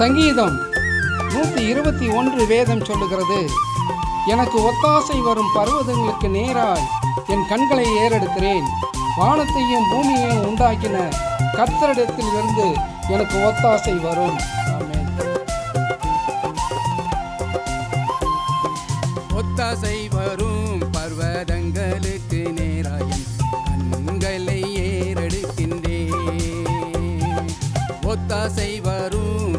சங்கீதம் நூற்றி இருபத்தி ஒன்று வேதம் சொல்லுகிறது. எனக்கு ஒத்தாசை வரும் பர்வதங்களுக்கு நேராய் என் கண்களை ஏறெடுக்கிறேன். வானத்தையும் பூமியையும் உண்டாக்கின கத்தரிடத்தில் இருந்து எனக்கு ஒத்தாசை வரும். ஒத்தாசை வரும் பர்வதங்களுக்கு நேராயன் கண்களை ஏறெடுக்கின்றேன். ஒத்தாசை வரும்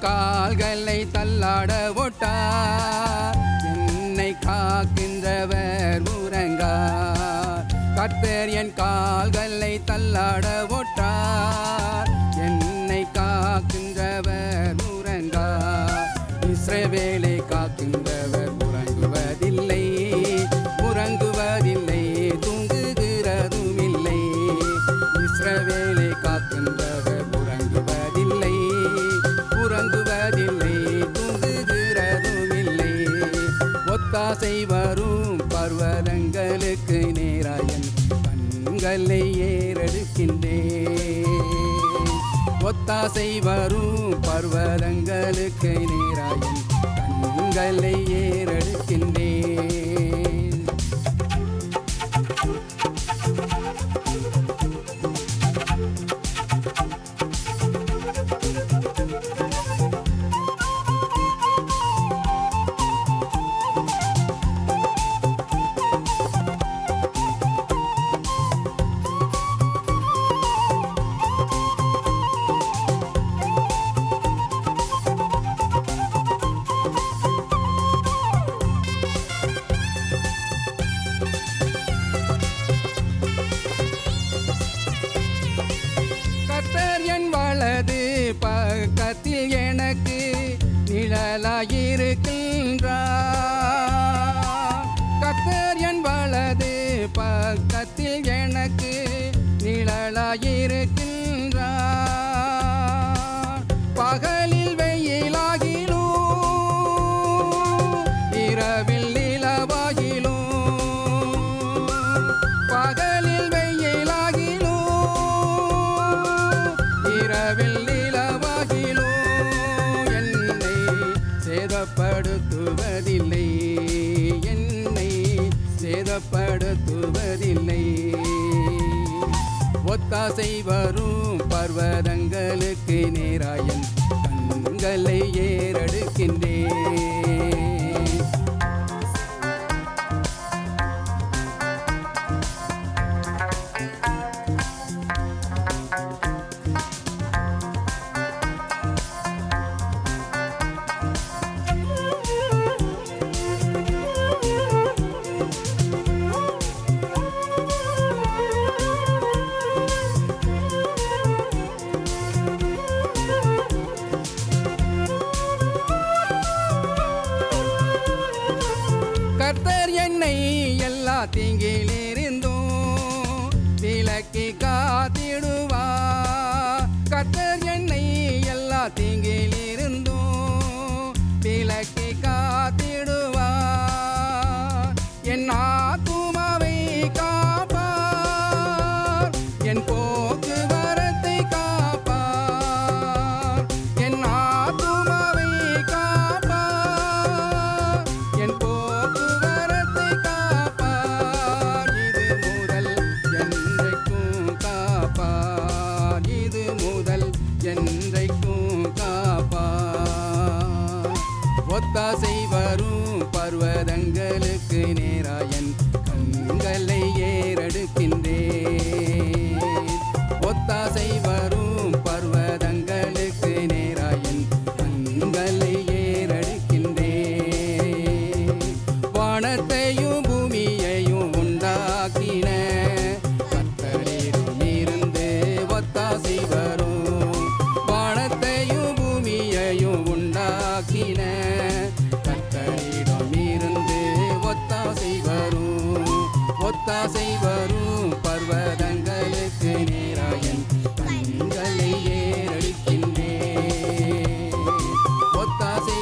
கால்களை தள்ளாட ஓட்டார் என்னை காக்கின்றவர் உறங்கார். கத்தர் என் கால்களை தள்ளாட ஓட்டார் என்னை காக்கின்றவர் உறங்கார். இஸ்ரவேலை காக்கின்றவர் உறங்குவதில்லை. உறங்குவதில்லை தூங்குகிறதும் இல்லை இஸ்ரவேலை காக்கின்றவர் கண்களை ஏறெடுக்கின்றேன். ஒத்தாசை வரும் பர்வதங்களுக்கு நேராயன் கண்களை ஏறெடுக்கின்றேன். பக்கத்தில் எனக்கு நிழலாயிருக்கின்றார். கத்தர் என் வலது பக்கத்தில் எனக்கு நிழலாயிருக்கின்றார். சேதப்படுத்துவதில்லை என்னை சேதப்படுத்துவதில்லை. ஒத்தாசை வரும் பர்வதங்களுக்கு நேராயன் கண்களை ஏறடுக்கின்ற தீங்கிலிருந்தும் விலக்கி காத்திடுவா. கத்தர் என்னை எல்லா தீங்கிலிருந்தும் என்றைக்கும் காப்பா. ஒத்தாசை வரும் பர்வதங்களுக்கு நேராய ஒத்தாசை வரும் பர்வதங்களுக்கு நேராயன். கண்களை ஏறடிக்கின்றே. ஒத்தாசை